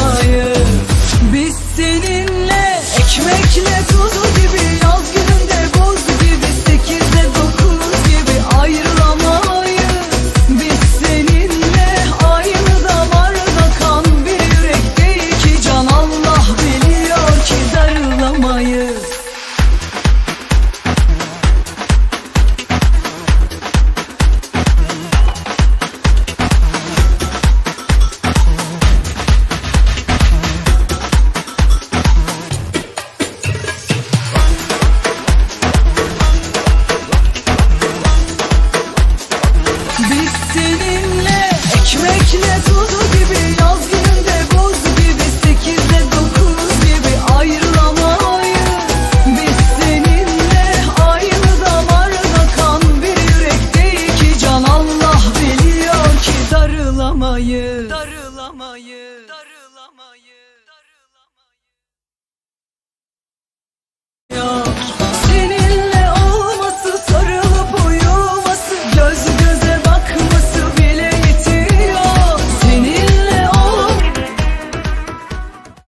olmayı. Biz seninle ekmekle seninle Ekmekle tuzu gibi yaz gününde buz gibi Sekizde dokuz gibi ayrılamayız. Biz seninle aynı damarda kan Bir yürek değil ki can. Allah biliyor ki Darılamayız. Darılamayız.